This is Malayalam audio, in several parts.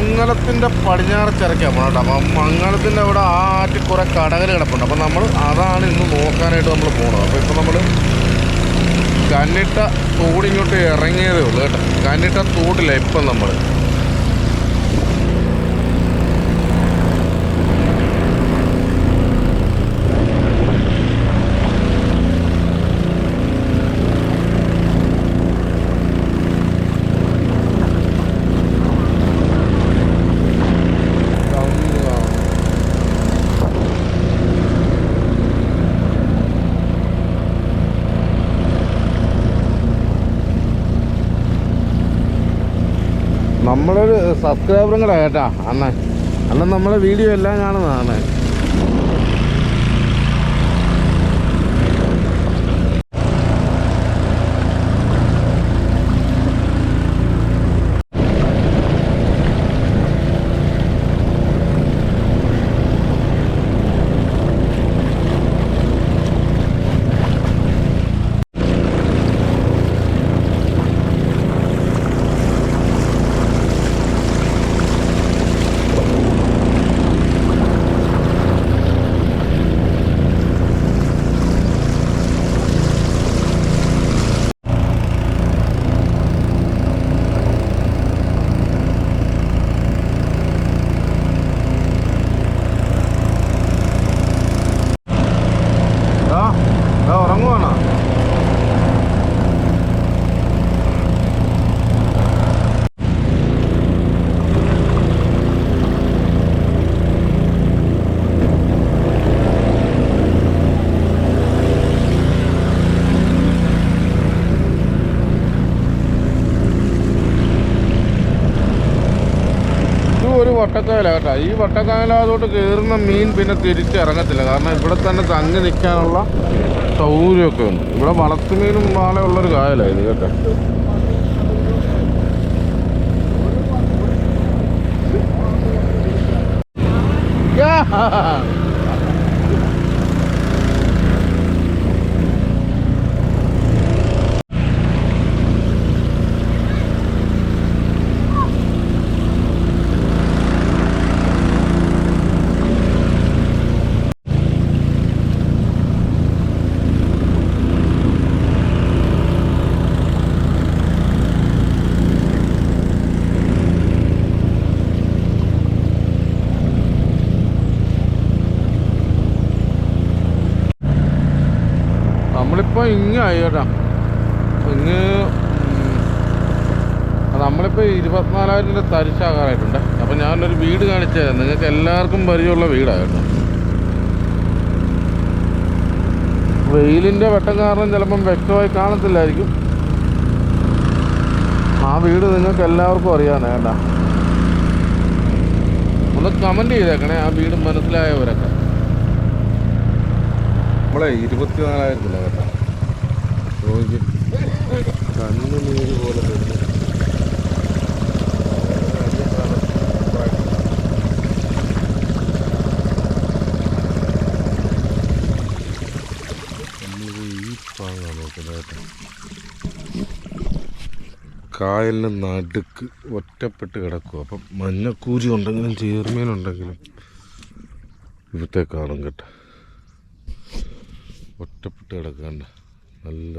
മംഗലത്തിന്റെ പടിഞ്ഞാറ് ചിറയ്ക്കാൻ പോകണം കേട്ടോ. അപ്പം മംഗലത്തിന്റെ അവിടെ ആറ്റി കുറേ കടകൾ കിടപ്പുണ്ട്. അപ്പം നമ്മൾ അതാണ് ഇന്ന് നോക്കാനായിട്ട് നമ്മൾ പോകുന്നത് അപ്പോൾ ഇപ്പോൾ നമ്മൾ കന്നിട്ട തോടിങ്ങോട്ട് ഇറങ്ങിയതേ ഉള്ളൂ കേട്ടോ. കന്നിട്ട തോടില്ല ഇപ്പം നമ്മൾ. സബ്സ്ക്രൈബറും കൂടെ കേട്ടാ. അണ്ണൻ അണ്ണൻ നമ്മളെ വീഡിയോ എല്ലാം കാണുന്നതാണ് ആ ആ ഉറങ്ങുവാണോ ഇത് ഒരു വട്ടക്കായല കേട്ടോ. ഈ വട്ടക്കായല അതോട്ട് കയറുന്ന മീൻ പിന്നെ തിരിച്ചിറങ്ങത്തില്ല. കാരണം ഇവിടെ തന്നെ തങ്ങി നിൽക്കാനുള്ള സൗകര്യമൊക്കെ ഉണ്ട്. ഇവിടെ വളർത്തുമീനും നാളെ ഉള്ളൊരു കായലാണ് ഇത് കേട്ടോ. യാ! നമ്മളിപ്പോൾ ഇന്ന് ഇങ്ങ് നമ്മളിപ്പോൾ ഇരുപത്തിനാലായിരത്തിന്റെ തരിശാകാറായിട്ടുണ്ട്. അപ്പം ഞാനൊരു വീട് കാണിച്ചു തരാം നിങ്ങൾക്ക് എല്ലാവർക്കും പരിചയമുള്ള വീടായിരുന്നു. വെയിലിന്റെ വെട്ടം കാരണം ചിലപ്പം വ്യക്തമായി കാണത്തില്ലായിരിക്കും. ആ വീട് നിങ്ങൾക്ക് എല്ലാവർക്കും അറിയാം വേണ്ട ഒന്ന് കമന്റ് ചെയ്തേക്കണേ ആ വീട് മനസ്സിലായവരൊക്കെ. നമ്മളെ ഇരുപത്തിനാലായിരത്തില്ല കേട്ടോ കണ്ണുനീര് നീര് പോലെ തന്നെ കായലിന് നടുക്ക് ഒറ്റപ്പെട്ട് കിടക്കും അപ്പം മഞ്ഞക്കൂരി ഉണ്ടെങ്കിലും ചേർമീനുണ്ടെങ്കിലും ഇവിടുത്തെ കാണും കേട്ടോ. ഒറ്റപ്പെട്ട് കിടക്കണ്ട നല്ല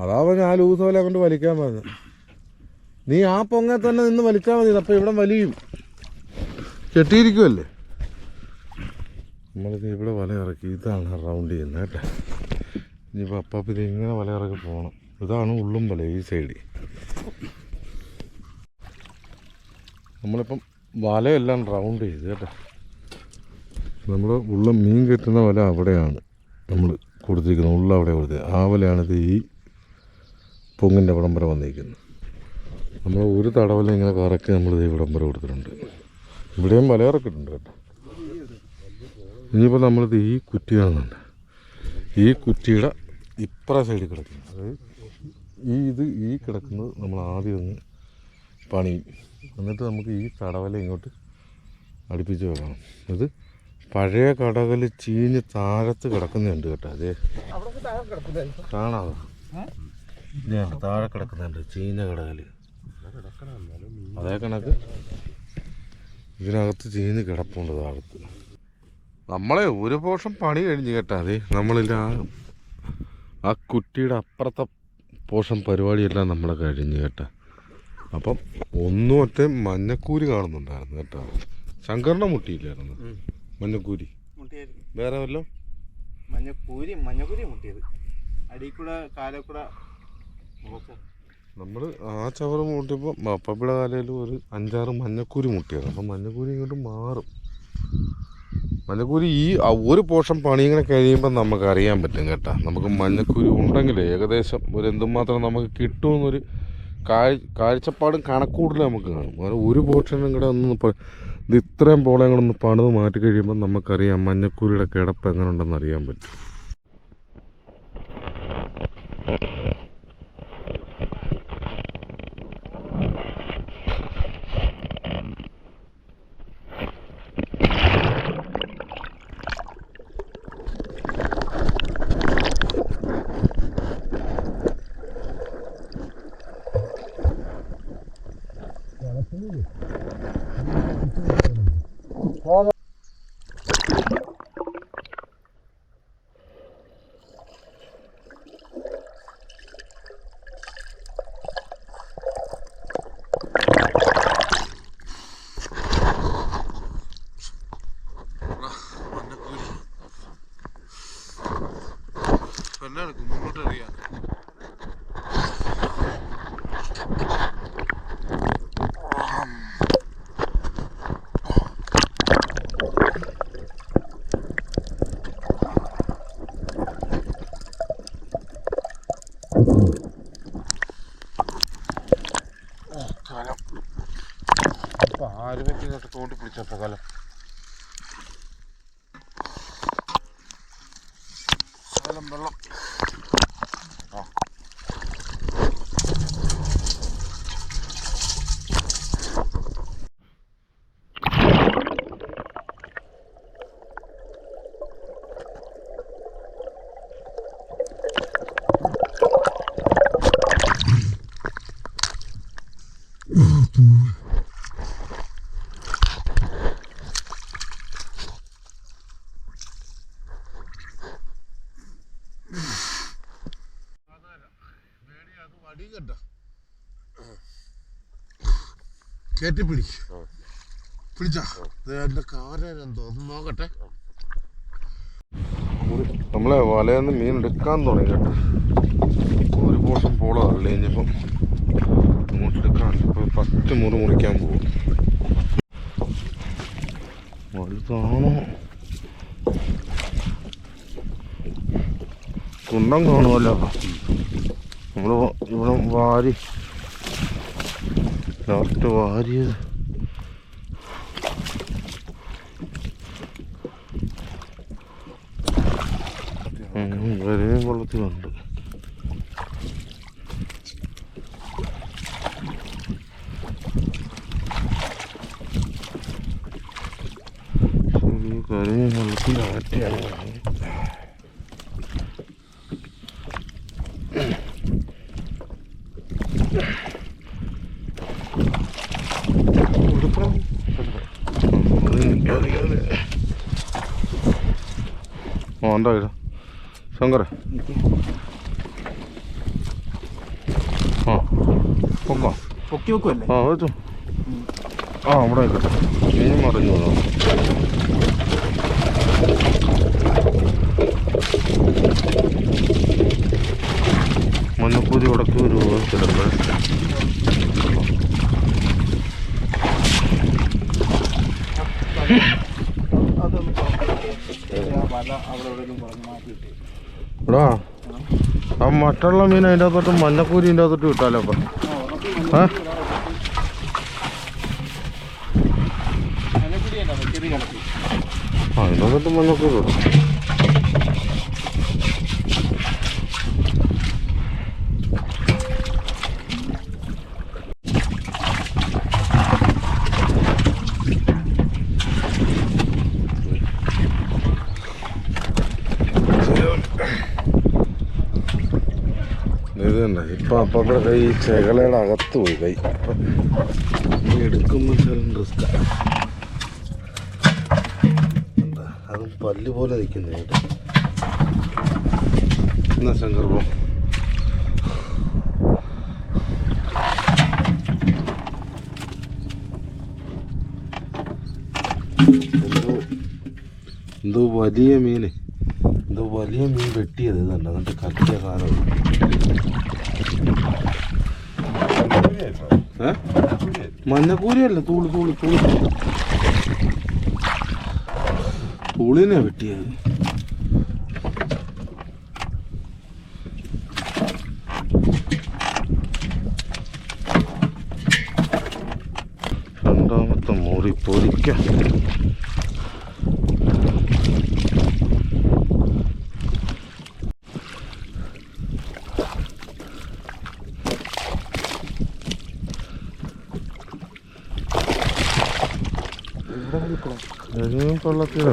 അതാ ഞാൻ ലൂസ് പോലെ കൊണ്ട് വലിക്കാൻ പറഞ്ഞു നീ ആ പൊങ്ങ തന്നെ നിന്ന് വലിച്ചാൽ മതി അപ്പൊ ഇവിടെ വലിയും. കെട്ടിയിരിക്കുമല്ലേ നമ്മളിത് ഇവിടെ വല ഇറക്കി ഇതാണ് റൗണ്ട് ചെയ്യുന്നത് കേട്ടോ. ഇനിയിപ്പോൾ അപ്പം ഇത് ഇങ്ങനെ വല ഇറക്കി പോകണം ഇതാണ് ഉള്ളും വല ഈ സൈഡിൽ നമ്മളിപ്പം വലയെല്ലാം റൗണ്ട് ചെയ്ത് കേട്ടോ. നമ്മൾ ഉള്ള മീൻ കെട്ടുന്ന വല അവിടെയാണ് നമ്മൾ കൊടുത്തിരിക്കുന്നത് ഉള്ള അവിടെ കൊടുത്തത് ആ വലയാണിത് ഈ പൊങ്ങിന്റെ വിളംബരം വന്നിരിക്കുന്നത് നമ്മൾ ഒരു തടവല ഇങ്ങനെ കറക്കി നമ്മൾ ഈ വിളംബരം കൊടുത്തിട്ടുണ്ട്. ഇവിടെയും വല ഇറക്കിയിട്ടുണ്ട് കേട്ടോ. ഇനിയിപ്പോൾ നമ്മളിത് ഈ കുറ്റി കാണുന്നുണ്ട് ഈ കുറ്റിയുടെ ഇപ്പുറ സൈഡിൽ കിടക്കുന്നു അതായത് ഈ ഇത് ഈ കിടക്കുന്നത് നമ്മൾ ആദ്യം ഒന്ന് പണിയും എന്നിട്ട് നമുക്ക് ഈ തടവല ഇങ്ങോട്ട് അടുപ്പിച്ച് വെക്കണം. ഇത് പഴയ കടകൾ ചീഞ്ഞ് താഴത്ത് കിടക്കുന്നുണ്ട് കേട്ടോ അതെ. അവിടെ താഴെ കിടക്കുന്നുണ്ട് ചീഞ്ഞ കടകൾ അതേ കണക്ക്. ഇതിനകത്ത് ചീഞ്ഞ് കിടപ്പുണ്ട് താഴത്ത്. നമ്മളെ ഒരു പോഷം പണി കഴിഞ്ഞ് കേട്ടാ അതെ. നമ്മളില്ല ആ കുറ്റിയുടെ അപ്പുറത്തെ പോഷം പരിപാടിയെല്ലാം നമ്മളെ കഴിഞ്ഞ് കേട്ടാ. അപ്പം ഒന്നും ഒറ്റ മഞ്ഞക്കൂരി കാണുന്നുണ്ടായിരുന്നു കേട്ടോ. ശങ്കറിനെ മുട്ടിയില്ലായിരുന്നു. മഞ്ഞക്കൂരി. വേറെ വല്ലോ? മഞ്ഞക്കൂരി മഞ്ഞക്കൂരി മുട്ടിയത്. അടിക്കൂടെ കാലക്കൂടെ നമ്മൾ ആ ചവറ് മുട്ടിയപ്പോൾ മപ്പപ്പിട കാലയിൽ ഒരു അഞ്ചാറ് മഞ്ഞക്കൂരി മുട്ടിയത്. അപ്പം മഞ്ഞക്കൂരി ഇങ്ങോട്ട് മാറും. മഞ്ഞക്കൂരി ഈ ഒരു പോർഷൻ പണി ഇങ്ങനെ കഴിയുമ്പോൾ നമുക്ക് അറിയാൻ പറ്റും കേട്ടോ. നമുക്ക് മഞ്ഞക്കൂരി ഉണ്ടെങ്കിൽ ഏകദേശം ഒരു എന്തുമാത്രം നമുക്ക് കിട്ടുമെന്നൊരു കാഴ് കാഴ്ചപ്പാടും കണക്കൂടലും നമുക്ക് കാണും. ഒരു പോർഷനും കൂടെ ഒന്ന് ഇത് ഇത്രയും പോളയങ്ങളൊന്ന് പണിത് മാറ്റി കഴിയുമ്പോൾ നമുക്കറിയാം മഞ്ഞക്കൂരിയുടെ കിടപ്പ് എങ്ങനെ ഉണ്ടെന്ന് അറിയാൻ പറ്റും. മുന്നോട്ട് അറിയാം കാലം. ഇപ്പൊ ആരും വെക്കുന്നൊക്കെ തോണ്ടി പിടിച്ചപ്പോ കാലം കാലം വെള്ളം ആ കയറ്റി പിടി. പിടിച്ചാ. എന്റെ കാരെന്തോ ഒന്ന് നോക്കട്ടെ. നമ്മളെ വലയെന്ന് മീൻ എടുക്കാൻ തുടങ്ങി കേട്ടോ. ഒരു പോഷം പോള തള്ളി കഴിഞ്ഞപ്പം ഇങ്ങോട്ട് എടുക്കാൻ. ഇപ്പോൾ ഫസ്റ്റ് മുറി മുറിക്കാൻ പോകും. വലുതാണോ? തുണ്ടം കാണുമല്ലോ. നമ്മൾ ഇവിടെ വാരി नाक तो आ रही है अरे बोलो तो ആ എന്താ ഇത് ശങ്കര ആ പൊക്കാം പൊക്കി വെക്കുമല്ലേ ആ വെച്ചു ആ അവിടെ ആയിക്കോട്ടെ മീൻ മറിഞ്ഞു പോകാം മഞ്ഞപ്പൂരി മറ്റുള്ള മീൻ അതിന്റെ അകത്തോട്ട് മഞ്ഞക്കൂരി അതിന്റെ അകത്തോട്ട് വിട്ടാലോ അപ്പം ഏ ആ ഇതിനകത്ത് മഞ്ഞക്കൂറ് ഇടും. ഇത് തന്നെ ഇപ്പൊ അപ്പൊക്കെ കൈ ചെകളയുടെ അകത്ത് പോയി കൈ. അപ്പൊ ഈ അതും പല്ല് പോലെ നിൽക്കുന്നതായിട്ട് എന്നാ ശങ്കർ പോ. എന്തോ വലിയ മീന്. എന്തോ വലിയ മീൻ വെട്ടിയത് തന്നെ എന്നിട്ട് കത്തിയ സാധനം ഏ? മഞ്ഞക്കൂരിയല്ല തൂളി തൂളി തൂളി. തൂളിനെ വെട്ടിയത് രണ്ടാമത്തെ മോറി പൊരിക്ക ഇനിയും കൊള്ളത്തില്ല വെള്ളം ഇതായി ഊരിയുണ്ട് കണ്ട ഏ? ഊരി ഊരിയുണ്ട് മനുഷ്യന്റെ കാൽ പിടിച്ച്.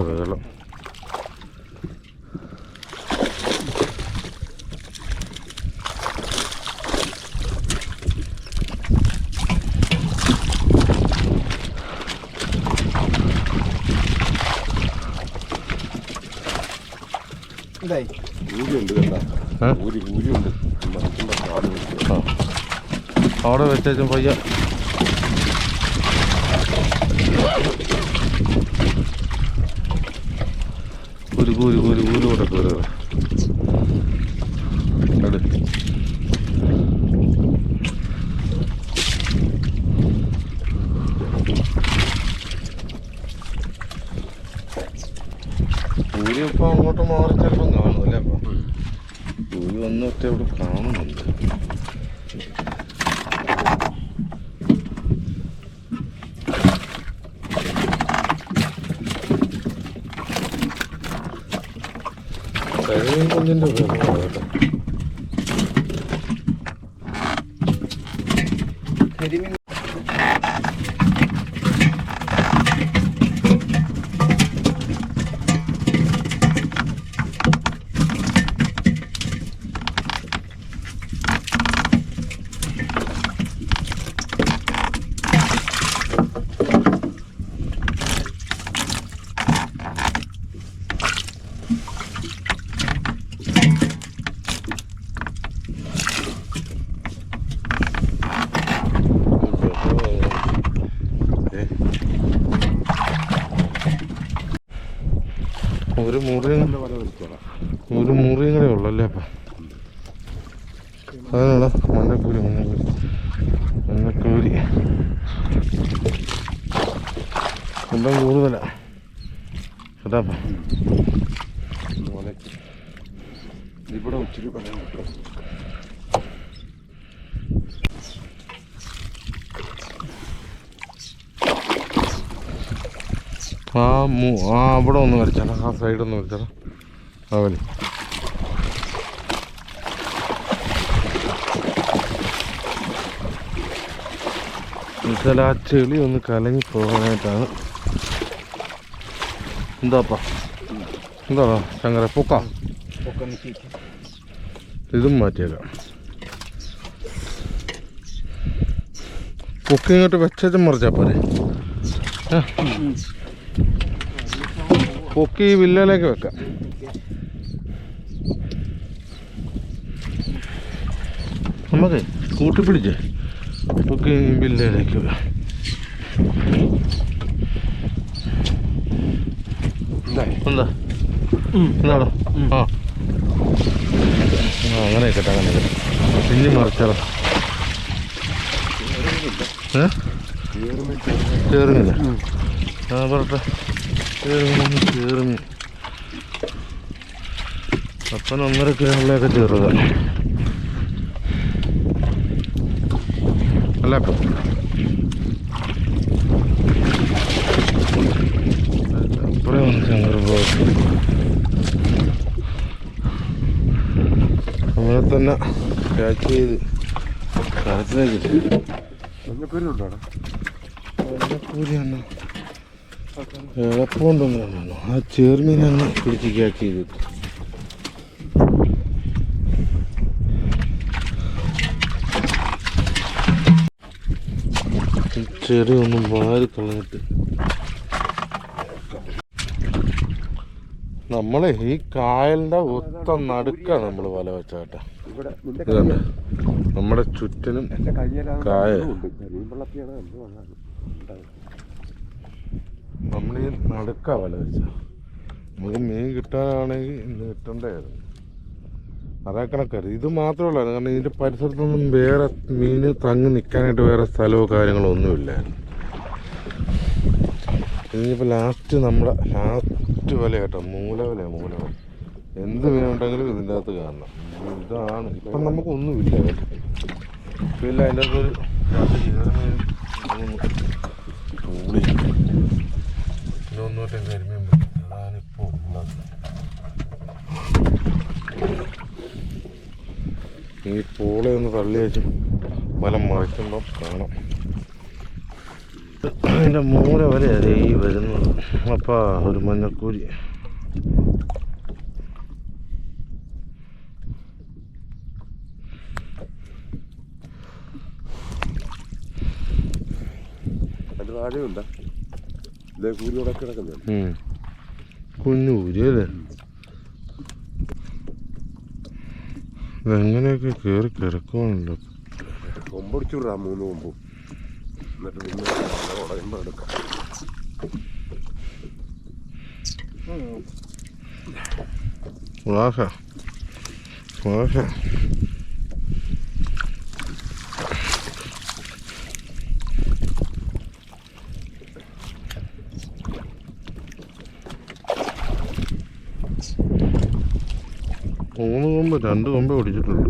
ആ. അവിടെ വെച്ചേച്ചും പയ്യ. ഇവിടെ ഒത്തിരി പറയാൻ പറ്റും ആ മൂ ആ അവിടെ ഒന്ന് വരച്ചാലോ. ആ സൈഡ് ഒന്ന് വരച്ചാലോ. അവന് എന്നുവെച്ചാൽ ആ ചെളി ഒന്ന് കലങ്ങി പോകാനായിട്ടാണ്. എന്താപ്പാ? എന്താടാ ശങ്കര പൊക്കാം? നിൽക്കി ഇതും മാറ്റിയതാണ് പൊക്കി ഇങ്ങോട്ട് വെച്ചതും മറിച്ചാൽ പോരെ? പൊക്കി വില്ലയിലേക്ക് വെക്കാം. നമുക്ക് കൂട്ടിപ്പിടിച്ചേ പൊക്കി വില്ലയിലേക്ക് വെക്കാം. എന്താ? എന്താണോ ആ. അങ്ങനെ കേട്ടെ അങ്ങനെ കേട്ടെ. പിഞ്ഞി മറിച്ചാലോ ഏ? ചേറുമില്ല ആ പറട്ടെ ചേറുമീൻ ചേറുമീൻ അപ്പൻ ഒന്നര കിലോയുള്ളതൊക്കെ ചേറുക അല്ല അപ്പം. അപ്പുറം വന്ന് ശങ്കർ തന്നെ ക്യാച്ച് ചെയ്ത് കരത്തിലേക്ക് മഞ്ഞപ്പേരുണ്ടോ കൂലി തന്നെ എളുപ്പമുണ്ടെന്ന് ആ പിടിച്ച് ക്യാച്ച് ചെയ്തത് ചെറിയൊന്നും വാരി കളഞ്ഞിട്ട് നമ്മളെ ഈ കായലിന്റെ ഒത്ത നടുക്ക നമ്മൾ വല വെച്ചാട്ട. നമ്മുടെ ചുറ്റിനും കായ. നമ്മൾ ഈ നടുക്ക വല വെച്ച. നമുക്ക് മീൻ കിട്ടാനാണെങ്കിൽ ഇന്ന് കിട്ടണ്ടായിരുന്നു. അതേ ഇത് മാത്രമല്ല കാരണം ഇതിന്റെ പരിസരത്തൊന്നും വേറെ മീൻ തങ്ങി നിൽക്കാനായിട്ട് വേറെ സ്ഥലമോ കാര്യങ്ങളോ ഒന്നുമില്ലായിരുന്നു. ഇനിയിപ്പോൾ ലാസ്റ്റ് നമ്മുടെ ലാസ്റ്റ് വില കേട്ടോ മൂല വില മൂല വില എന്ത് മീനുണ്ടെങ്കിലും ഇതിന്റെ അകത്ത് കാണണം ഇതാണ്. ഇപ്പം നമുക്കൊന്നുമില്ല. ഇപ്പം ഇല്ല അതിന്റെ അകത്തൊരു പൂളി പിന്നെ ഉള്ളത്. ഈ പൂളയൊന്ന് തള്ളി വെച്ച് വല മറിക്കുമ്പോൾ കാണാം. അതിന്റെ മൂല വരെ അതേ വരുന്നത് അപ്പാ ഒരു മഞ്ഞക്കൂരി. താഴെയുണ്ട് ഇതേ. കുഞ്ഞു അല്ലേ? ഇതെങ്ങനെയൊക്കെ കയറി കിടക്കുവാണല്ലോ. കൊമ്പടിച്ചു വിടാം മൂന്ന് കൊമ്പും. എന്നിട്ട് പിന്നെ ഉടയുമ്പോൾ എടുക്കാം. വാഹ. മൂന്ന് കൊമ്പ് രണ്ട് കൊമ്പേ പിടിച്ചിട്ടുള്ളൂ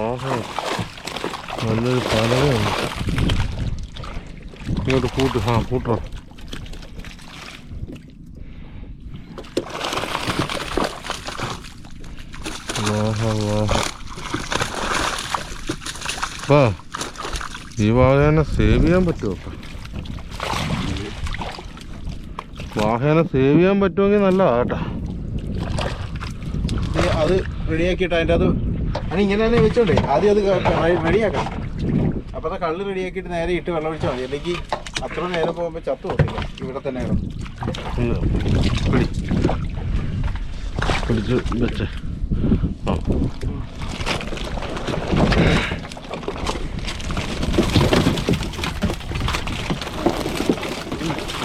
വാഹ നല്ലൊരു പലകയാണ് ഇങ്ങോട്ട് കൂട്ട് ആ കൂട്ടണം വാ ഈ വാഹന സേവ് ചെയ്യാൻ പറ്റുമോ? അപ്പ? വാഹനെ സേവ് ചെയ്യാൻ പറ്റുമെങ്കിൽ നല്ലതാട്ടാ അത് റെഡിയാക്കിയിട്ട് അതിന്റെ അത് ഇനി ഇങ്ങനെ തന്നെ വെച്ചോണ്ടേ. ആദ്യം അത് റെഡിയാക്കാം. അപ്പോൾ കള്ള് റെഡിയാക്കിയിട്ട് നേരെ ഇട്ട് വെള്ളം ഒഴിച്ചാൽ മതി. അല്ലെങ്കിൽ അത്ര നേരം പോകുമ്പോൾ ചത്തു പോകില്ല ഇവിടെ തന്നെ പിടിച്ച് വെച്ചേ. ആ.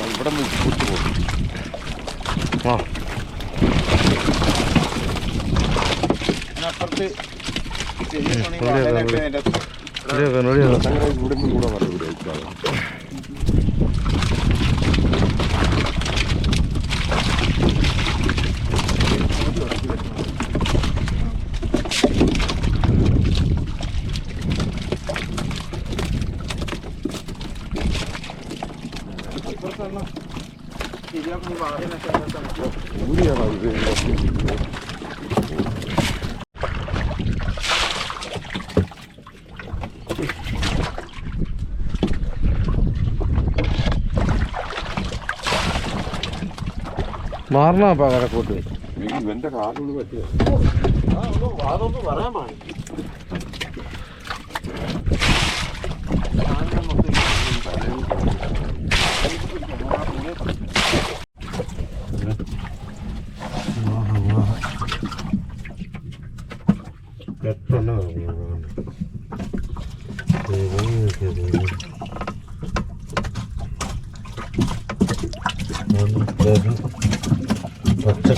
ഇവിടെ കുറിച്ച് പോകും ആ. അപ്പുറത്ത് റെഡിയാക്കാം, റെഡിയാക്കാം മാറണ അപ്പം അങ്ങനെ കൂട്ട്. ഇവന്റെ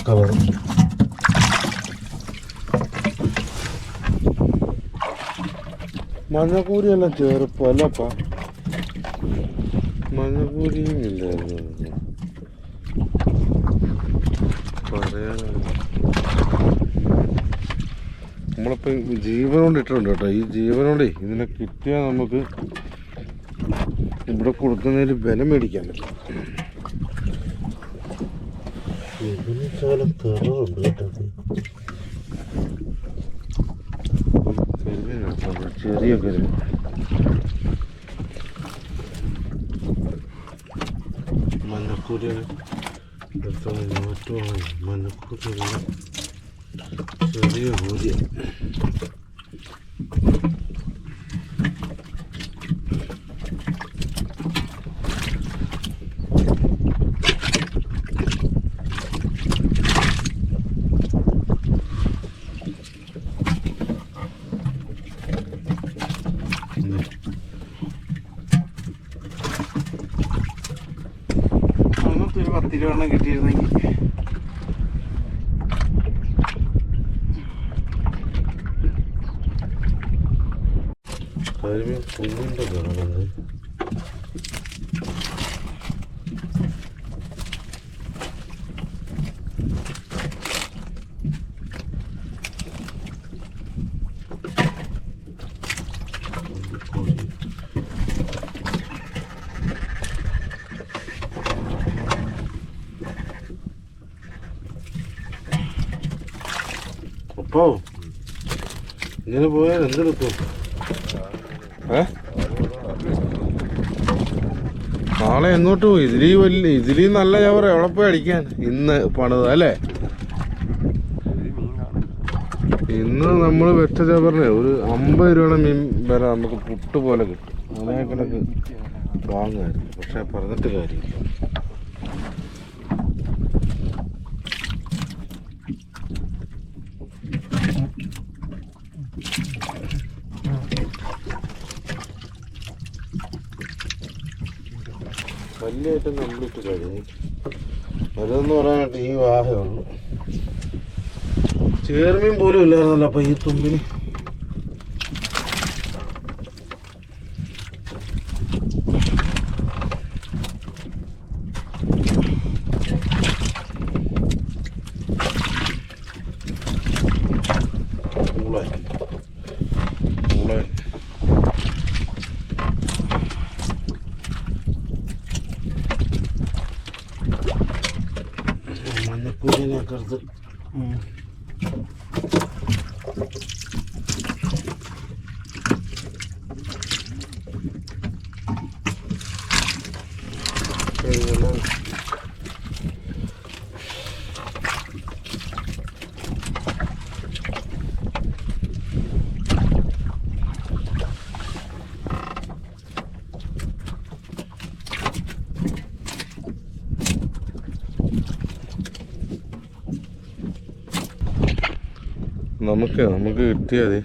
കാലൊന്ന് മഞ്ഞക്കൂരി എല്ലാം ചെറുപ്പല്ലപ്പാ മഞ്ഞക്കൂരിയും ഇല്ലായിരുന്നു നമ്മളിപ്പോൾ ജീവനോണ്ട് ഇട്ടിട്ടുണ്ട് കേട്ടോ. ഈ ജീവനോണ്ടേ ഇതിനെ കിട്ടിയാൽ നമുക്ക് ഇവിടെ കൊടുക്കുന്നതിൽ വില മേടിക്കാൻ പറ്റും. ഇതിന് ശകലം തെറുണ്ട് കേട്ടോ കരിമീനാ കേട്ടോ, ചെറിയ കരിമീൻ മഞ്ഞക്കൂരിയാണ് മാറ്റമാണ് മഞ്ഞക്കൂരിയാണ് ചെറിയ കൂരിയ അന്നത്തെ ഒരു പത്ത് രൂപ എണ്ണം കിട്ടിയിരുന്നെങ്കിൽ കരിമീൻ കുഞ്ഞിൻ്റെ കാണുന്നത് എന്തെടുക്കും ഏ? നാളെ എങ്ങോട്ട് പോയി? ഇതിലീ വലിയ ഇതിലീ നല്ല ചവറ. എവിടെ പോയി അടിക്കാൻ? ഇന്ന് പണിത് അല്ലേ? ഇന്ന് നമ്മൾ വെച്ച ചവറിന് ഒരു അമ്പത് രൂപയുടെ മീൻ വരെ നമുക്ക് പുട്ട് പോലെ കിട്ടും. അതേ കണക്ക് വാങ്ങുമായിരുന്നു. പക്ഷെ പറഞ്ഞിട്ട് കാര്യമില്ല. ഐറ്റം കംപ്ലീറ്റ് കഴിഞ്ഞു അതെന്ന് പറയാനായിട്ട് ഈ വാഹേ ഉള്ളൂ. ചേർമീൻ പോലും ഇല്ലായിരുന്നല്ലോ അപ്പൊ ഈ തുമ്പിന്. നമുക്ക് നമുക്ക് കിട്ടിയത്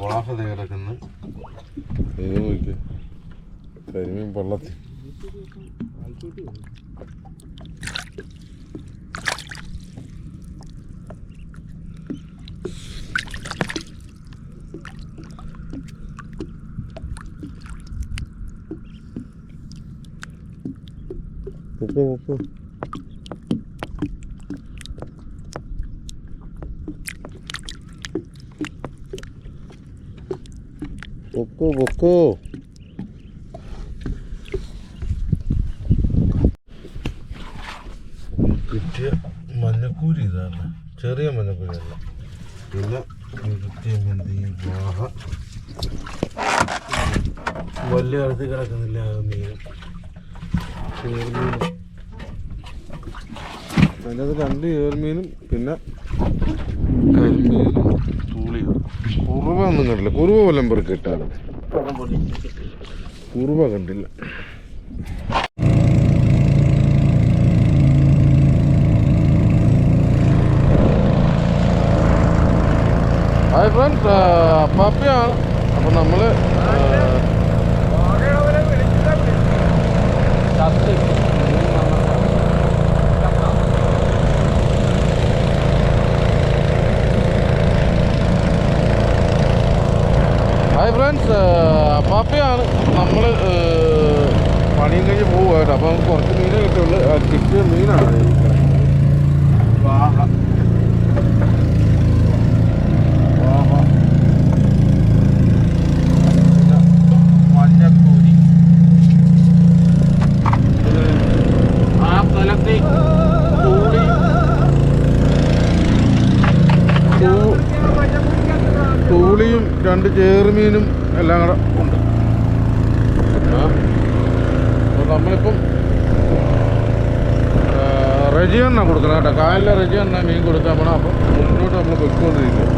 വാഹത കിടക്കുന്ന. ഇത് നോക്കി കരിമീൻ വെള്ളത്തിൽ 먹고 പൊക്കോ പൊക്കോ കിട്ടിയ മഞ്ഞക്കൂരി ഇതാണ് ചെറിയ മഞ്ഞക്കൂരി അല്ല പിന്നെ കിട്ടിയ മന്തി വാഹ വലിയ അടുത്ത് കിടക്കുന്നില്ല മീൻ അതിന്റെ അത് രണ്ട് ഏർമീനും പിന്നെ കരിമീനും തൂളിയും കുറുവ ഒന്നും കണ്ടില്ല കുറുവ വല്ലം കുറുവ കണ്ടില്ല. ഹായ് ഫ്രണ്ട്സ് പപ്പിയാണ് അപ്പം നമ്മൾ ഹായ് ഫ്രണ്ട്സ് പാപ്പയാണ്. നമ്മൾ പണിയും കഴിഞ്ഞ് പോവുക അപ്പം കുറച്ച് മീനേ കിട്ടുള്ളൂ. കിട്ടിയ മീനാണ്. ഈ ചേറുമീനും എല്ലാം കൂടെ ഉണ്ട്. അപ്പോൾ നമ്മളിപ്പം റെജിയണ്ണ കൊടുക്കണം കേട്ടോ. കായലിലെ റെജിയണ്ണ മീൻ കൊടുക്കാൻ വേണം അപ്പം മുന്നോട്ട് നമ്മൾ പൊയ്ക്കൊണ്ടിരിക്കുക.